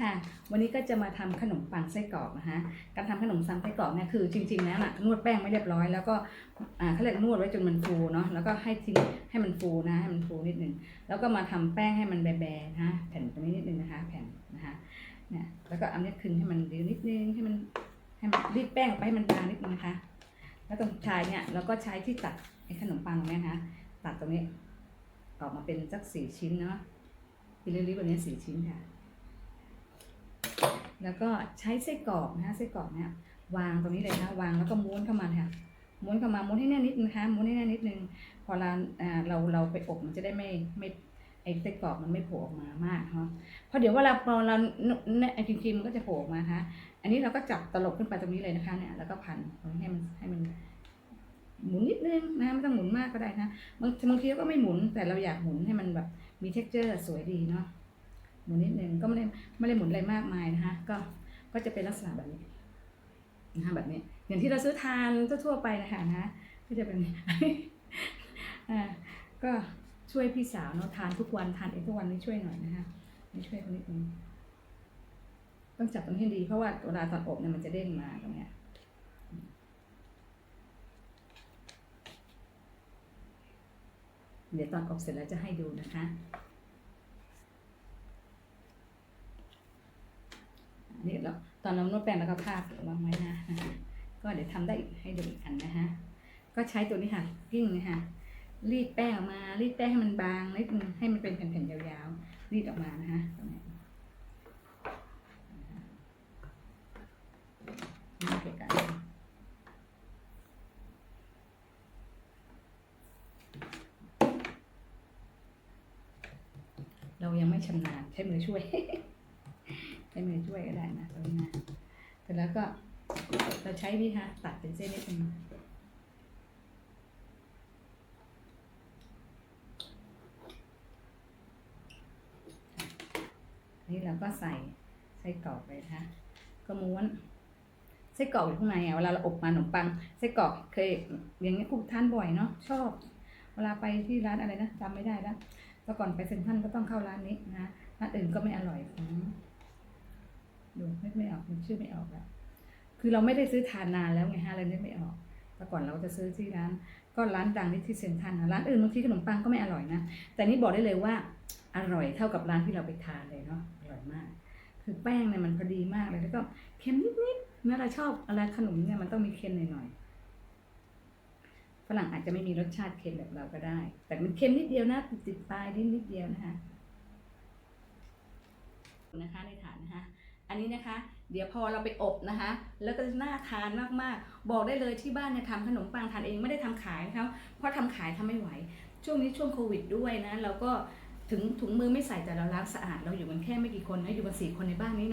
ค่ะ วันนี้ก็จะมาทำขนมปังไส้กรอกนะคะการทำขนมปังไส้กรอกเนี่ยคือจริงๆแล้วน่ะนวดแป้งไม่เรียบร้อยแล้วก็เขาเรียกนวดไว้จนมันฟูเนาะแล้วก็ให้ทิ้งให้มันฟูนะให้มันฟูนิดนึงแล้วก็มาทำแป้งให้มันแบๆนะแผ่นตรงนี้นิดนึงนะคะ แผ่นนะคะเนี่ยแล้วก็เอาเนี้ยคึงให้มันเดียวนิดนึงให้มันให้มันรีดแป้งออกไปให้มันบางนิดนึงนะคะ แล้วตรงชายเนี่ยเราก็ใช้ที่ตัดไอ้ขนมปังตรงเนี้ยนะคะตัดตรงนี้ออกมาเป็นสักสี่ชิ้นเนาะเป็นริบๆแบบนี้สี่ชิ้นค่ะ แล้วก็ใช้ไส้กรอกนะคะไส้กรอกเนี่ยวางตรงนี้เลยนะคะวางแล้วก็ม้วนเข้ามาค่ะม้วนเข้ามาม้วนให้แน่นนิดนะคะม้วนให้แน่นนิดนึง พอเราเราเราไปอบมันจะได้ไม่ไม่ไอ้ไส้กรอกมันไม่โผล่ออกมามากเนาะเพราะเดี๋ยวเวลาพอเราเนี่ยไอ้ครีมๆมันก็จะโผล่ออกมานะคะอันนี้เราก็จับตลบขึ้นไปตรงนี้เลยนะคะเนี่ยแล้วก็พันให้มันให้มันหมุนนิดนึงนะไม่ต้องหมุนมากก็ได้นะบางบางทีเราก็ไม่หมุนแต่เราอยากหมุนให้มันแบบมี t e x t อร์สวยดีเนาะ หมุนนิดนึงก็ไม่ได้ไม่ได้หมุนอะไรมากมายนะคะก็ก็จะเป็นลักษณะแบบนี้นะคะแบบนี้ อย่างที่เราซื้อทานทั่วๆไปนะคะนะก็จะเป็นอ่าก็ช่วยพี่สาวเนาะทานทุกวันทานเองทุกวันนี่ช่วยหน่อยนะคะนี่ช่วยคนนิดนึงต้องจับตรงนี้ให้ดีเพราะว่าเวลาตอนอบเนี่ยมันจะเด้งมาตรงเนี้ยเดี๋ยวตอนอบเสร็จแล้วจะให้ดูนะคะ นี่เราตอนเรานวดแป้งแล้วก็พาดวางไว้นะนะคะก็เดี๋ยวทำได้อีกให้ดูอีกอันนะคะก็ใช้ตัวนี้ค่ะกิ้งนะคะรีดแป้งออกมารีดแป้งให้มันบางนิดนึงให้มันเป็นแผ่นๆยาวๆ รีดออกมานะคะตรงนี้นี่คือการเรายังไม่ชำนาญใช้มือช่วย ช้มือช่วยก็ได้นะตรงนี้นะเสร็จแล้วก็เราใช้นี่ค่ะตัดเป็นเส้นนิดนึงนี่เราก็ใส่ไส้กรอกไปนะคะก็ม้วนไส้กรอกอยู่ข้างในอะเวลาเราอบมาขนมปังไส้กรอกเคยอย่างเงี้ยคุณทานบ่อยเนาะชอบ เวลาไปที่ร้านอะไรนะจำไม่ได้แล้วแต่ก่อนไปเซ็นทรัลก็ต้องเข้าร้านนี้นะร้านอื่นก็ไม่อร่อยอ ดูนึกไม่ออกมันชื่อไม่ออกแล้วคือเราไม่ได้ซื้อทานนานแล้วไงฮะเลยนึกไม่ออกแต่ก่อนเราจะซื้อที่ร้าน ก็ร้านดังที่ที่เซ็นทรัลนะร้านอื่นบางทีขนมปังก็ไม่อร่อยนะ แต่นี่บอกได้เลยว่าอร่อยเท่ากับร้านที่เราไปทานเลยเนาะอร่อยมาก คือแป้งเนี่ยมันพอดีมากเลยแล้วก็เค็มนิดๆเมื่อเราชอบอะไรขนมเนี่ยมันต้องมีเค็มหน่อยๆฝรั่งอาจจะไม่มีรสชาติเค็มแบบเราก็ได้ แต่มันเค็มนิดเดียวนะติดปลายนิดนิดเดียวนะคะนะคะในฐานนะคะ อันนี้นะคะ เดี๋ยวพอเราไปอบนะคะ แล้วก็จะน่าทานมากๆ บอกได้เลยที่บ้านเนี่ยทำขนมปังทานเองไม่ได้ทำขายนะคะเพราะทำขายทำไม่ไหว ช่วงนี้ช่วงโควิดด้วยนะเราก็ถึงถุงมือไม่ใส่แต่เราล้างสะอาด เราอยู่กันแค่ไม่กี่คนนะอยู่กันสี่คนในบ้านนี้เนาะ